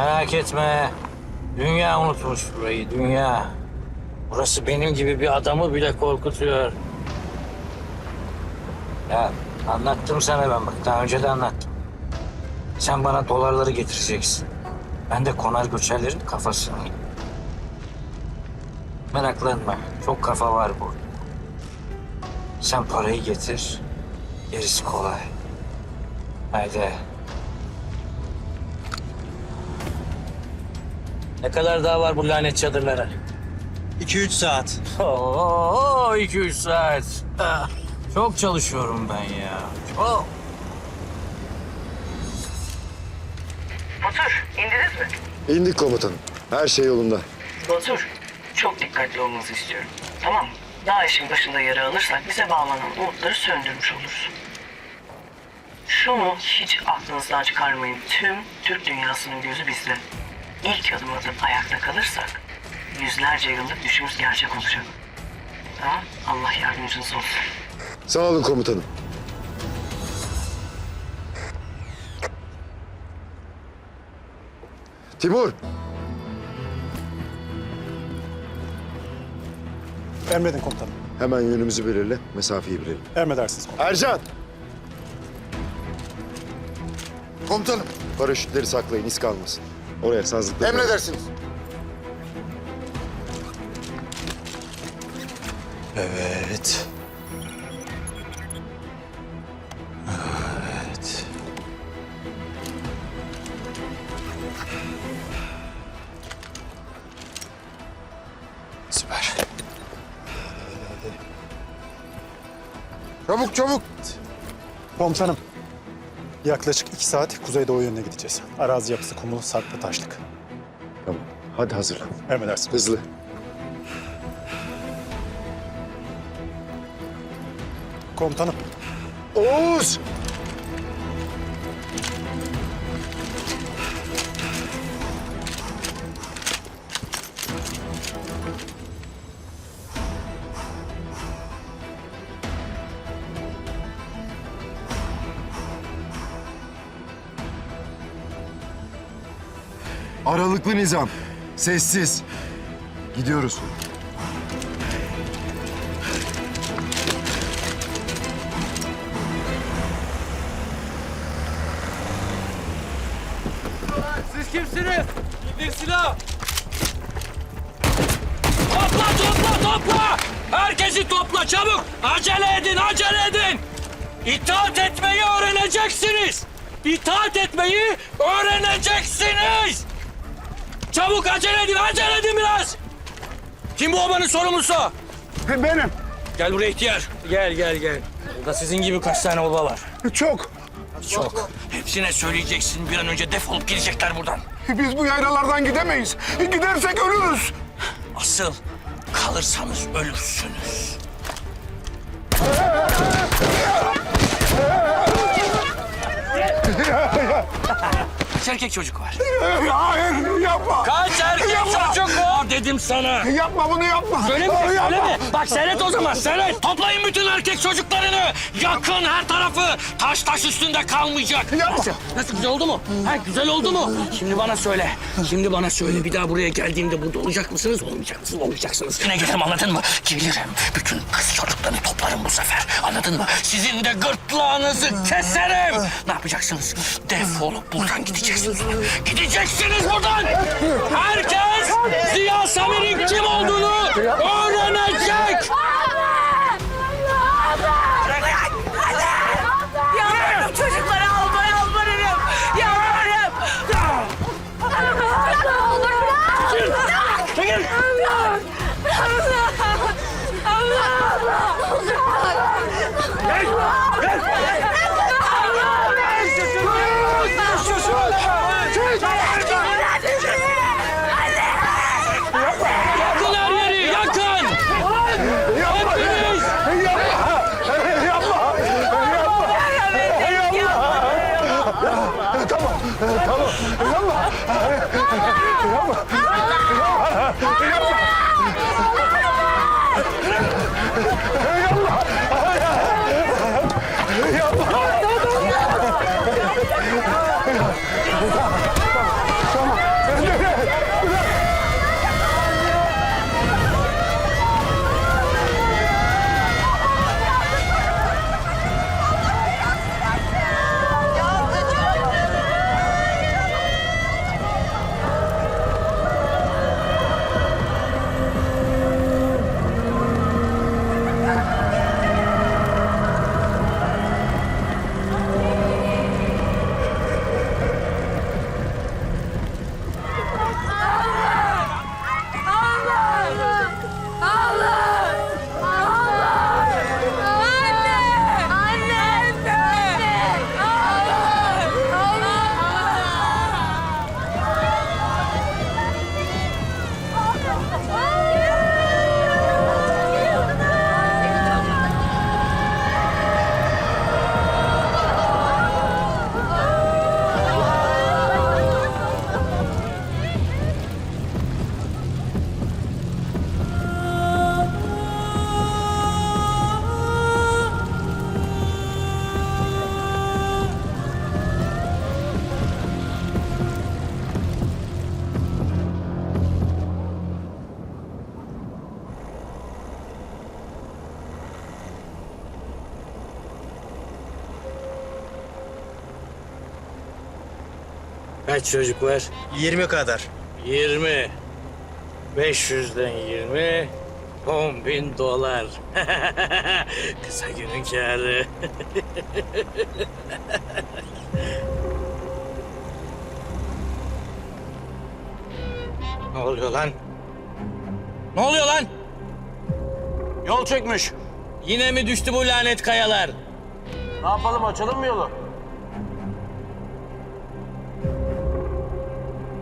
Merak etme. Dünya unutmuş burayı, dünya. Burası benim gibi bir adamı bile korkutuyor. Ya anlattım sana ben bak, daha önce de anlattım. Sen bana dolarları getireceksin. Ben de konar göçerlerin kafasını. Meraklanma, çok kafa var burada. Sen parayı getir, gerisi kolay. Haydi. Ne kadar daha var bu lanet çadırlara? 2-3 saat. Oo, iki üç saat. Ah, Çok çalışıyorum ben ya. Çok. Batur, indiniz mi? İndik komutanım. Her şey yolunda. Batur, çok dikkatli olmanızı istiyorum. Tamam mı? Daha işin başında yara alırsak bize bağlanan umutları söndürmüş oluruz. Şunu hiç aklınızdan çıkarmayın. Tüm Türk dünyasının gözü bizde. İlk adım atıp ayakta kalırsak yüzlerce yıllık düşümüz gerçek olacak. Tamam? Allah yardımcınız olsun. Sağ olun komutanım. Timur, Emredin komutanım. hemen yönümüzü belirle, mesafeyi bilelim. Emredersiniz komutanım. Ercan! Komutanım. Paraşütleri saklayın, iz kalmasın. Oraya sazlıkları... Emredersiniz. Evet. Evet. Süper. Çabuk, çabuk! Komutanım. Yaklaşık iki saat kuzeydoğu yönüne gideceğiz. Arazi yapısı kumlu, sarplı taşlık. Tamam, hadi hazırlan. Emredersiniz. Hızlı. Komutanım. Oğuz! Aralıklı nizam. Sessiz. Gidiyoruz. Siz kimsiniz? İndir silah. Topla, topla, topla! Herkesi topla çabuk! Acele edin, acele edin! İtaat etmeyi öğreneceksiniz! İtaat etmeyi öğreneceksiniz! Çabuk acele edin, acele edin biraz! Kim bu obanın sorumlusu? Benim. Gel buraya ihtiyar. Gel, gel, gel. Burada sizin gibi kaç tane oba var? Çok. Çok. Hepsine söyleyeceksin bir an önce defolup gidecekler buradan. Biz bu yaylalardan gidemeyiz. Gidersek ölürüz. Asıl kalırsanız ölürsünüz. Kaç erkek çocuk var? Hayır yapma. Kaç erkek Yapma. çocuk var dedim sana. Yapma bunu yapma. Öyle mi? Yapma. Öyle mi? Bak seyret o zaman seyret. Toplayın bütün erkek çocuklarını. Yakın her tarafı. Taş taş üstünde kalmayacak. Yapma. Nasıl? Nasıl güzel oldu mu? Ha, güzel oldu mu? Şimdi bana söyle. Şimdi bana söyle. Bir daha buraya geldiğimde burada olacak mısınız? Olmayacak mısınız? Olmayacaksınız. Yine gelirim anladın mı? Gelirim. Bütün kız çocuklarını toplarım bu sefer. Anladın mı? Sizin de gırtlağınızı keserim. Ne yapacaksınız? Defolup buradan gideceksiniz. Gideceksiniz buradan. Here we go. Kaç çocuk var? 20 kadar. 20. 500'den 20. 10 bin dolar. Kısa günün kârı. ne oluyor lan? Ne oluyor lan? Yol çökmüş. Yine mi düştü bu lanet kayalar? Ne yapalım açalım mı yolu?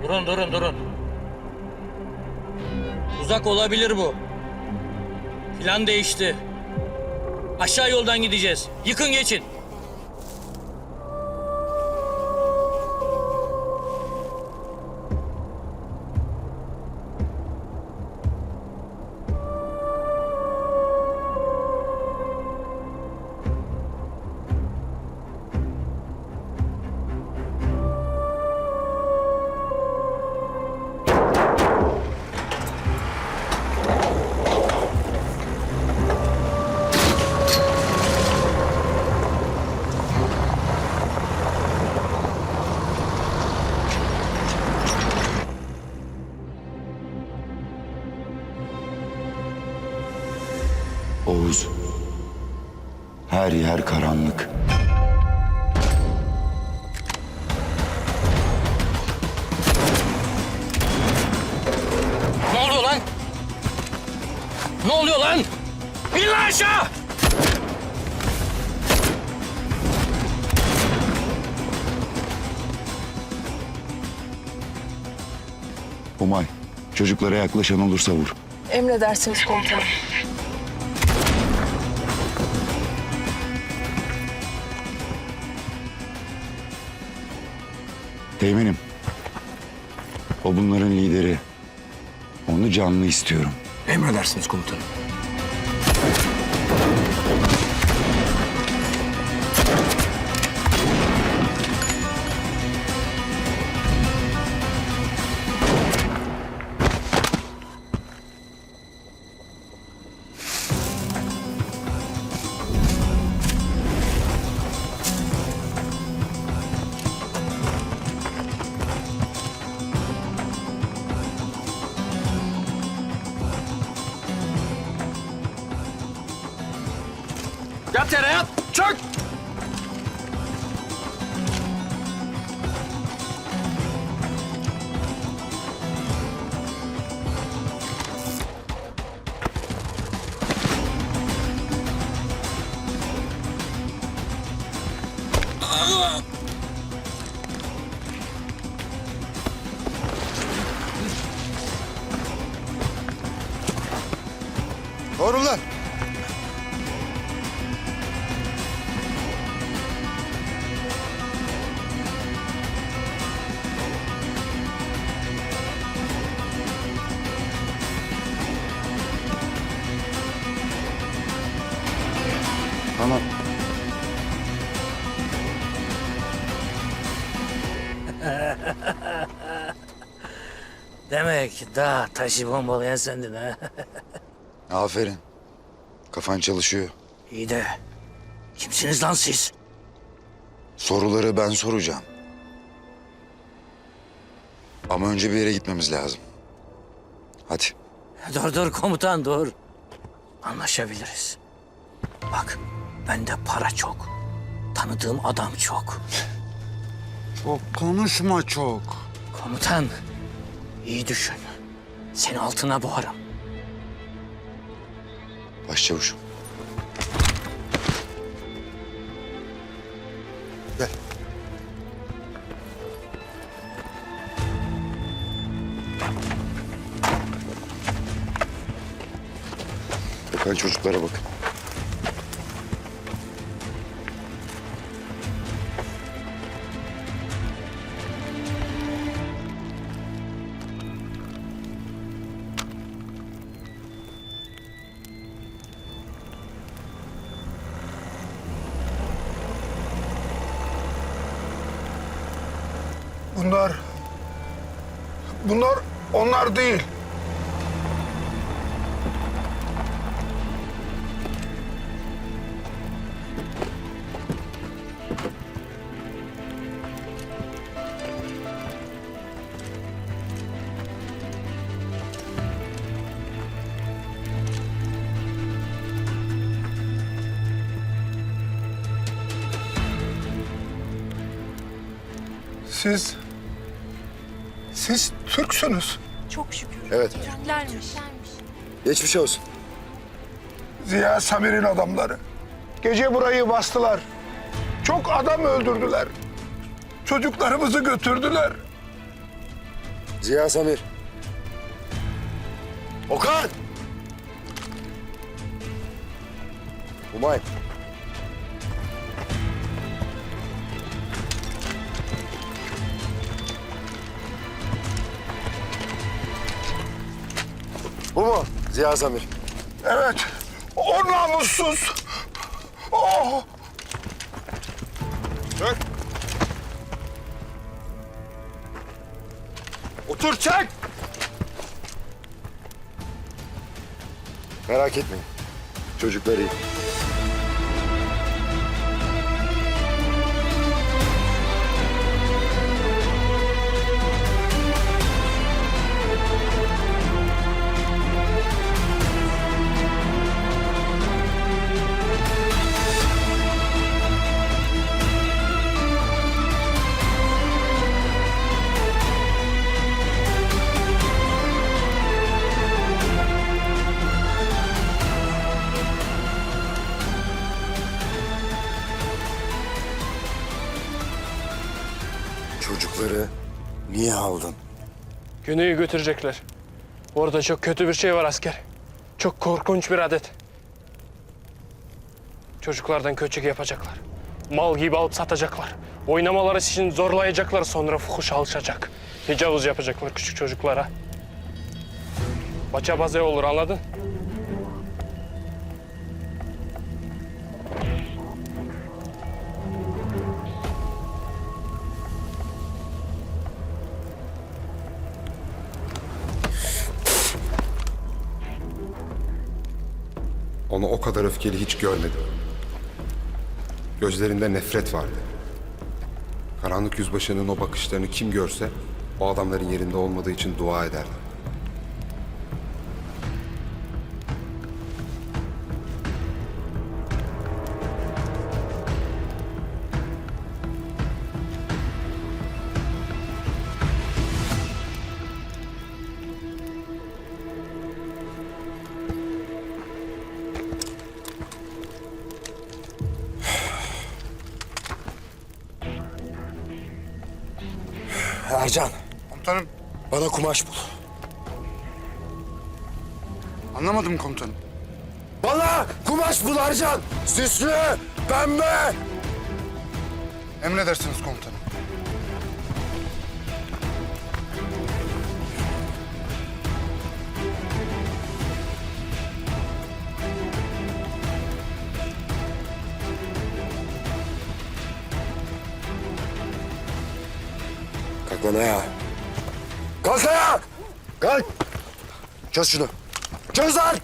Durun durun durun. Uzak olabilir bu. Plan değişti. Aşağı yoldan gideceğiz. Yıkın geçin. Yer karanlık. Ne oluyor lan? Ne oluyor lan? İn lan aşağı! Umay, çocuklara yaklaşan olursa vur. Emredersiniz komutanım. Teğmenim. O bunların lideri. Onu canlı istiyorum. Emredersiniz komutanım. Drop that out. Tamam. Demek daha taşı bombalayan sendin ha. Aferin. Kafan çalışıyor. İyi de kimsiniz lan siz? Soruları ben soracağım. Ama önce bir yere gitmemiz lazım. Hadi. Dur dur komutan dur. Anlaşabiliriz. Bak bende para çok. Tanıdığım adam çok. Çok konuşma çok. Komutan iyi düşün. Seni altına boğarım. Başçavuşum. Gel. Bakan çocuklara bakın. Siz... Siz Türksünüz. Çok şükür. Evet. Türklermiş. Geçmiş olsun. Ziya Samir'in adamları. Gece burayı bastılar. Çok adam öldürdüler. Çocuklarımızı götürdüler. Ziya Samir. Okan! Umay. Ziya Samir? Evet, o namussuz. Oh! Çök. Otur çek. Merak etmeyin. Çocuklar iyi. Çocukları niye aldın? Güney'i götürecekler. Orada çok kötü bir şey var asker. Çok korkunç bir adet. Çocuklardan köçek yapacaklar. Mal gibi alıp satacaklar. Oynamaları için zorlayacaklar sonra fuhuş alışacak. Tecavüz yapacaklar küçük çocuklara. Baça baze olur anladın? Onu o kadar öfkeli hiç görmedim. Gözlerinde nefret vardı. Karanlık yüzbaşının o bakışlarını kim görse o adamların yerinde olmadığı için dua ederdi. Komutanım, bana kumaş bul. anlamadım komutanım. Bana kumaş bul Ercan. Süslü, pembe. Emredersiniz komutanım. Kalk lan ayağa. Kalk ayağa. Kalk. Çöz şunu. Çöz lan.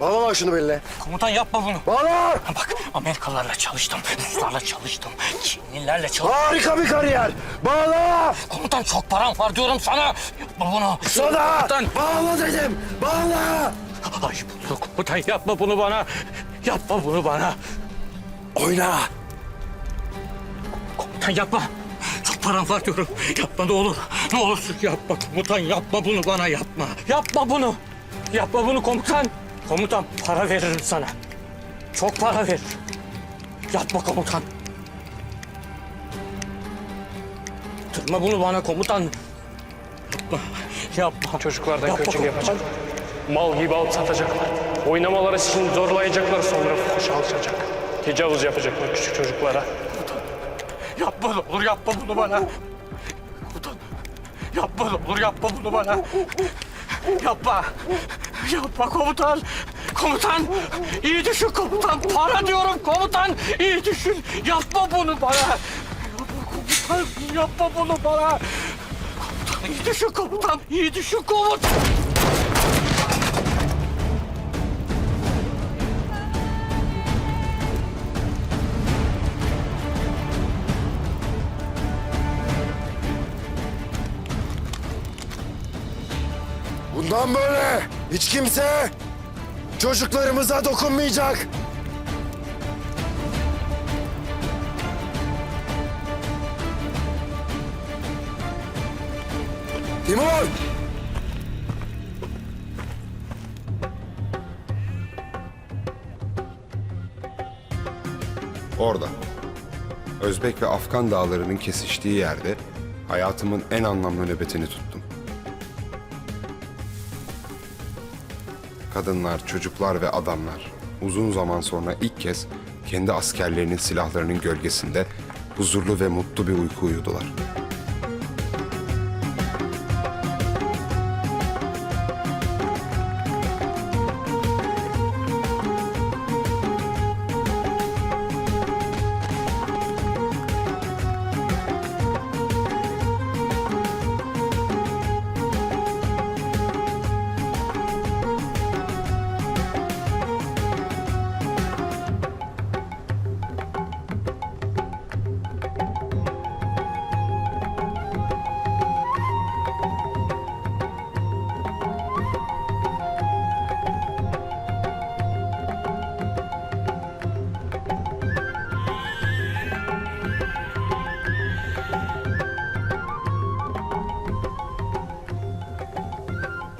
Bağla lan şunu beline. Komutan yapma bunu. Bağla. Bak Amerikalılarla çalıştım, Ruslarla çalıştım, Çinlilerle çalıştım. Harika bir kariyer. Bağla. Komutan çok param var diyorum sana. Yapma bunu. Sana. Komutan. Bağla dedim. Bağla. Ay bunu komutan yapma bunu bana. Yapma bunu bana. Oyna. Komutan yapma. Çok param var diyorum. Yapma ne olur. Ne olursun yapma komutan yapma bunu bana yapma. Yapma bunu. Yapma bunu komutan. Komutan para veririm sana. Çok para veririm. Yapma komutan. Yaptırma bunu bana komutan. Yapma. Yapma. Çocuklardan Yapma komutan. yapacaklar. Mal gibi alıp satacaklar. Oynamaları için zorlayacaklar sonra fuhuş alışacak. Tecavüz yapacaklar küçük çocuklara. Yapma ne olur yapma bunu bana. Komutan. Yapma ne olur yapma bunu bana. Yapma. Yapma komutan. Komutan. iyi düşün komutan. Para diyorum komutan. İyi düşün. Yapma bunu bana. Yapma komutan. Yapma bunu bana. Komutan iyi düşün komutan. İyi düşün komutan. Bundan böyle hiç kimse çocuklarımıza dokunmayacak. Timur! Orada. Özbek ve Afgan dağlarının kesiştiği yerde hayatımın en anlamlı nöbetini tuttum. Kadınlar, çocuklar ve adamlar uzun zaman sonra ilk kez kendi askerlerinin silahlarının gölgesinde huzurlu ve mutlu bir uyku uyudular.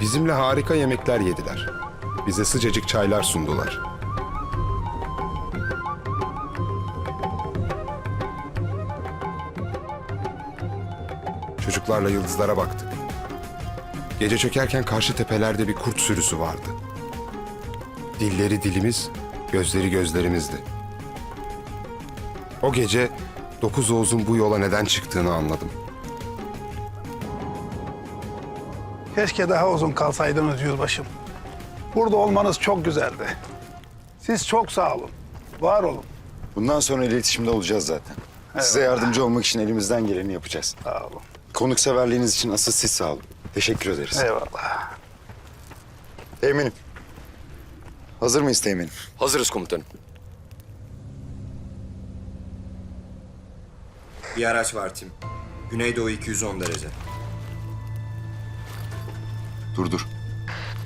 Bizimle harika yemekler yediler. Bize sıcacık çaylar sundular. Çocuklarla yıldızlara baktık. Gece çökerken karşı tepelerde bir kurt sürüsü vardı. Dilleri dilimiz, gözleri gözlerimizdi. O gece Dokuz Oğuz'un bu yola neden çıktığını anladım. Keşke daha uzun kalsaydınız yüzbaşım. Burada olmanız çok güzeldi. Siz çok sağ olun. Var olun. Bundan sonra iletişimde olacağız zaten. Size yardımcı olmak için elimizden geleni yapacağız. Sağ olun. Konukseverliğiniz için asıl siz sağ olun. Teşekkür ederiz. Eyvallah. Eminim. Hazır mıyız Teğmenim? Hazırız komutanım. Bir araç var Tim. Güneydoğu 210 derece. Dur dur.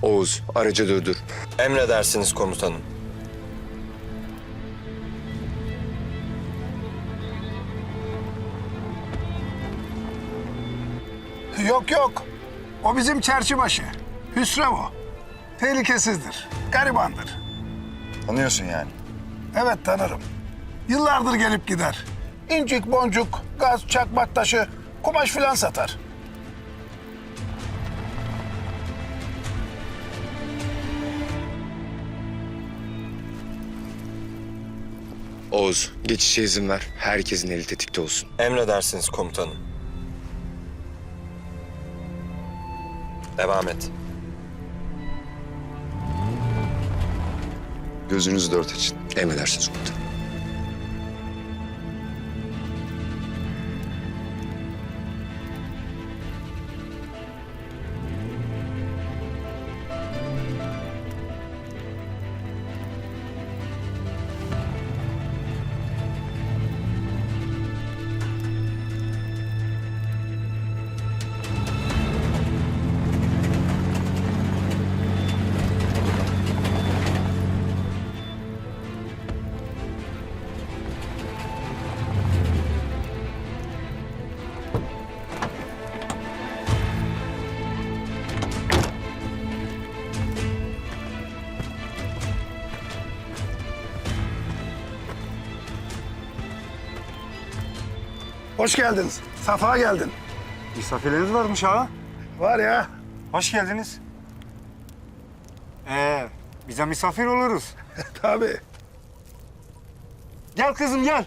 Oğuz, aracı durdur. Emredersiniz komutanım. Yok yok. O bizim çerçibaşı. Hüsrev o. Tehlikesizdir. Garibandır. Tanıyorsun yani. Evet tanırım. Yıllardır gelip gider. İncik boncuk, gaz, çakmak taşı, kumaş filan satar. Oğuz, geçişe izin ver. Herkesin eli tetikte olsun. Emredersiniz komutanım. Devam et. Gözünüzü dört açın. Emredersiniz komutanım. Hoş geldiniz. Safa geldin. Misafirleriniz varmış ha. Var ya. Hoş geldiniz. Ee, bize misafir oluruz. Tabii. Gel kızım gel.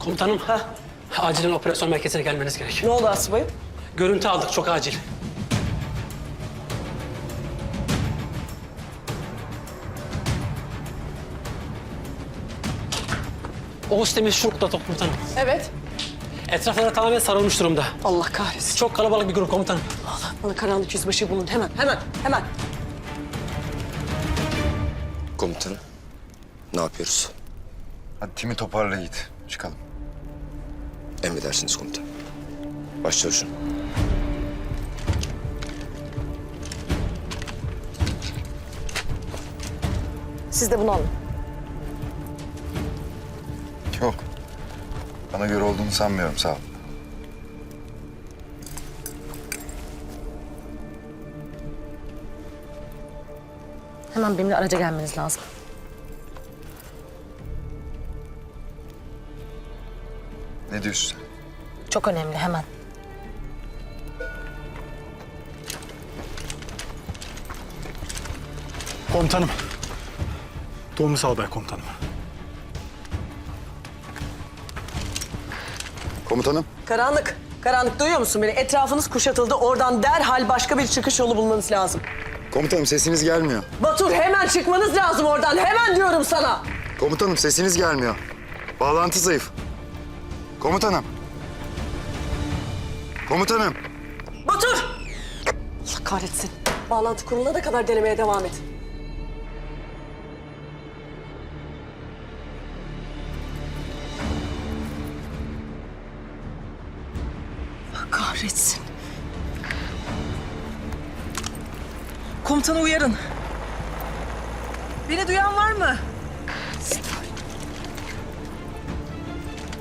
Komutanım, acilen operasyon merkezine gelmeniz gerek. Ne oldu Asubayım? Görüntü aldık, çok acil. Oğuz Demir şu noktada komutanım. Evet. Etrafları tamamen sarılmış durumda. Allah kahretsin. Çok kalabalık bir grup komutanım. Allah bana karanlık yüzbaşı bulun hemen hemen hemen. Komutanım. Ne yapıyoruz? Hadi timi toparla Yiğit. Çıkalım. Emredersiniz komutan. Başçavuşum. Siz de bunu alın. Yok. Bana göre olduğunu sanmıyorum sağ ol. Hemen benimle araca gelmeniz lazım. Ne diyorsun sen? Çok önemli hemen. Komutanım. Doğumlu Albay komutanım. Komutanım. Karanlık. Karanlık duyuyor musun beni? Etrafınız kuşatıldı. Oradan derhal başka bir çıkış yolu bulmanız lazım. Komutanım sesiniz gelmiyor. Batur hemen çıkmanız lazım oradan. Hemen diyorum sana. Komutanım sesiniz gelmiyor. Bağlantı zayıf. Komutanım. Komutanım. Batur! Allah kahretsin. Bağlantı kurulana kadar denemeye devam et. Allah kahretsin. Komutanı uyarın. Beni duyan var mı?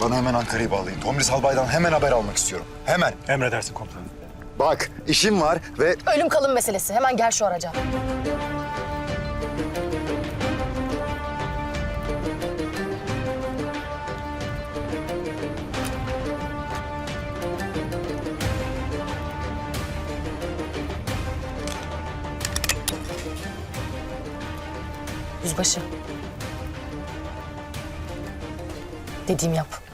Bana hemen Ankara'yı bağlayın. Tomris Albay'dan hemen haber almak istiyorum. Hemen. Emredersin komutanım. Bak işim var ve Ölüm kalım meselesi. Hemen gel şu araca. Yüzbaşı. Dediğimi yap.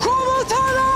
Komutanım!